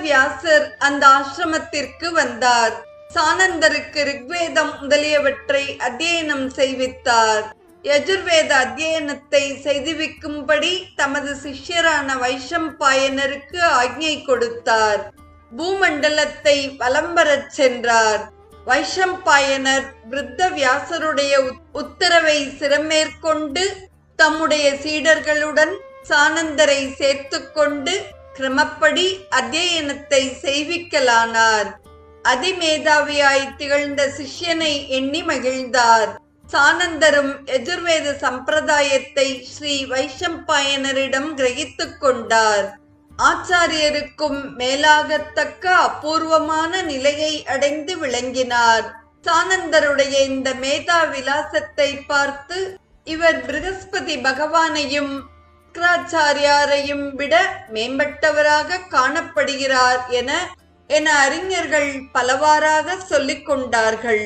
வியாசர் அந்த ஆசிரமத்திற்கு வந்தார். சானந்தருக்கு ரிக்வேதம் முதலியவற்றை அத்தியனம் செய்வித்தார். யஜுர்வேத அத்தியனத்தை செய்துவிக்கும்படி தமது சிஷ்யரான வைஷம்பாயனருக்கு ஆக்ஞை கொடுத்தார். பூமண்டலத்தை வலம் வரச் சென்றார். வைஷம்பாயனர் விருத்த வியாசருடைய உத்- உத்தரவை சிறமேற்கொண்டு தம்முடைய சீடர்களுடன் சானந்தரை சேர்த்துக்கொண்டு கிரமப்படி அத்தியனத்தை செய்விக்கலானார். அதிமேதாவியாய் திகழ்ந்த சிஷ்யனை எண்ணி மகிழ்ந்தார். சானந்தரும் எஜுர்வேத சம்பிரதாயத்தை ஸ்ரீ வைஷம்பாயனரிடம் கிரகித்துக் கொண்டார். ஆச்சாரியருக்கும் மேலாகத்தக்க அபூர்வமான நிலையை அடைந்து விளங்கினார். சானந்தருடைய இந்த மேதா விலாசத்தை பார்த்து இவர் பிருகஸ்பதி பகவானையும் சுக்ராச்சாரியாரையும் விட மேம்பட்டவராக காணப்படுகிறார் என என அறிஞர்கள் பலவாறாக சொல்லிக் கொண்டார்கள்